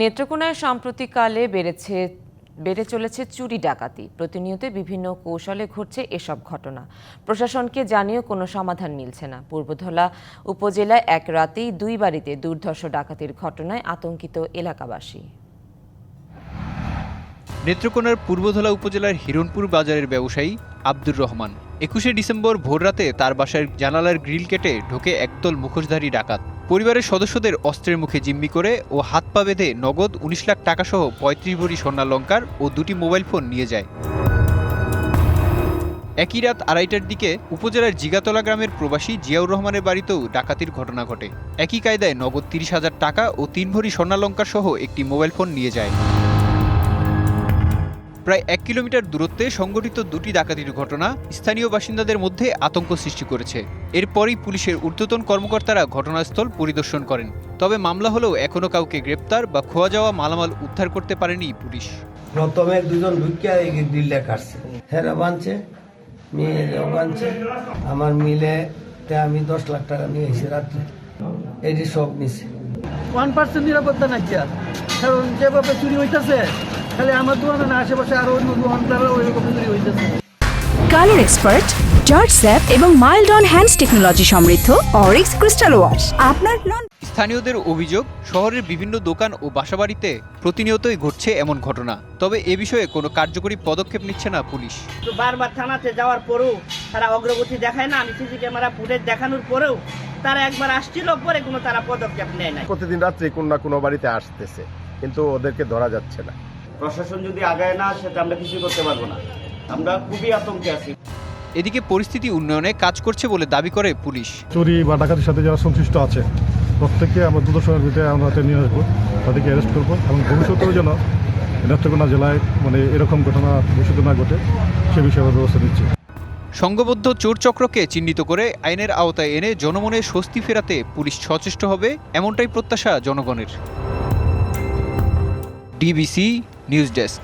নেত্রকোনায় সাম্প্রতিককালে বেড়েছে, বেড়ে চলেছে চুরি ডাকাতি। প্রতিনিয়ত বিভিন্ন কৌশলে ঘটছে এসব ঘটনা। প্রশাসনকে জানিয়েও কোনো সমাধান মিলছে না। পূর্বধলা উপজেলায় এক রাতেই দুই বাড়িতে দুর্ধর্ষ ডাকাতির ঘটনায় আতঙ্কিত এলাকাবাসী। নেত্রকোনার পূর্বধলা উপজেলার হিরণপুর বাজারের ব্যবসায়ী আব্দুর রহমান। একুশে ডিসেম্বর ভোররাতে তার বাসার জানালার গ্রিল কেটে ঢোকে একদল মুখোশধারী ডাকাত। পরিবারের সদস্যদের অস্ত্রের মুখে জিম্মি করে ও হাত পা বেঁধে নগদ উনিশ লাখ টাকা সহ পঁয়ত্রিশ ভরি স্বর্ণালঙ্কার ও দুটি মোবাইল ফোন নিয়ে যায়। একই রাত আড়াইটার দিকে উপজেলার জিগাতলা গ্রামের প্রবাসী জিয়াউর রহমানের বাড়িতেও ডাকাতির ঘটনা ঘটে। একই কায়দায় নগদ তিরিশ হাজার টাকা ও তিন ভরি স্বর্ণালঙ্কার সহ একটি মোবাইল ফোন নিয়ে যায়। প্রায় এক কিলোমিটার দূরত্বে সংঘটিত দুটি ডাকাতির ঘটনা স্থানীয় বাসিন্দাদের মধ্যে আতঙ্ক সৃষ্টি করেছে। এরপরই পুলিশের ঊর্ধ্বতন কর্মকর্তারা ঘটনাস্থল পরিদর্শন করেন। তবে মামলা হলেও এখনও কাউকে গ্রেপ্তার বা খোয়া যাওয়া মালামাল উদ্ধার করতে পারেনি পুলিশ। প্রথমে দুজন ঢুকিয়া এই গ্রিলটা কাটছে। হেরা বানছে মিলেও বানছে আমার মিলে আমি দশ লাখ টাকা নিয়ে এসে রাত্রে এটি সব নিছে। ওয়ান পার্সেন্ট নিরাপত্তা নাকি আর? কারণ যেভাবে চুরি হইতেছে খালি আমার দোকানে না আশেপাশে আরও অন্য দোকানদাররা ওইরকম চুরি হইতেছে। কালার এক্সপার্ট জর্জ স্যাপ এবং মাইল্ড অন হ্যান্ডস টেকনোলজি সমৃদ্ধ অরিক্স ক্রিস্টাল ওয়াশ। আপনার লন স্থানীয়দের অভিযোগ শহরের বিভিন্ন দোকান ও বাসাবাড়িতে প্রতিনিয়তই ঘটছে এমন ঘটনা। তবে এ বিষয়ে কোনো কার্যকরী পদক্ষেপ নিচ্ছে না পুলিশ। তো বারবার থানাতে যাওয়ার পরেও তারা অগ্রগতি দেখায় না আমি সিসি ক্যামেরা ফুটেজ দেখানোর পরেও তারা একবার আসছিল পরে কোনো তারা পদক্ষেপ নেয় না প্রতিদিন রাত্রে কোনো না কোনো বাড়িতে আসতেছে কিন্তু ওদেরকে ধরা যাচ্ছে না। প্রশাসন যদি আগায় না সেটা আমরা কিছু করতে পারব না। আমরা খুবই আতঙ্কে আছি। এদিকে পরিস্থিতি উন্নয়নে কাজ করছে বলে দাবি করে পুলিশ। চুরি বা ডাকাতির সাথে যারা সংশ্লিষ্ট আছে প্রত্যেককে আমরা দ্রুত সময়ের ভিতরে আমরা হাতে নিয়ে আসব তাদেরকে অ্যারেস্ট করব এবং ভবিষ্যতেও যেন নেত্রকোনা জেলায় মানে এরকম ঘটনা ভবিষ্যতে না ঘটে সে বিষয়ে আমরা ব্যবস্থা নিচ্ছি। সংঘবদ্ধ চোর চক্রকে চিহ্নিত করে আইনের আওতায় এনে জনমনে স্বস্তি ফেরাতে পুলিশ সচেষ্ট হবে এমনটাই প্রত্যাশা জনগণের। DBC news desk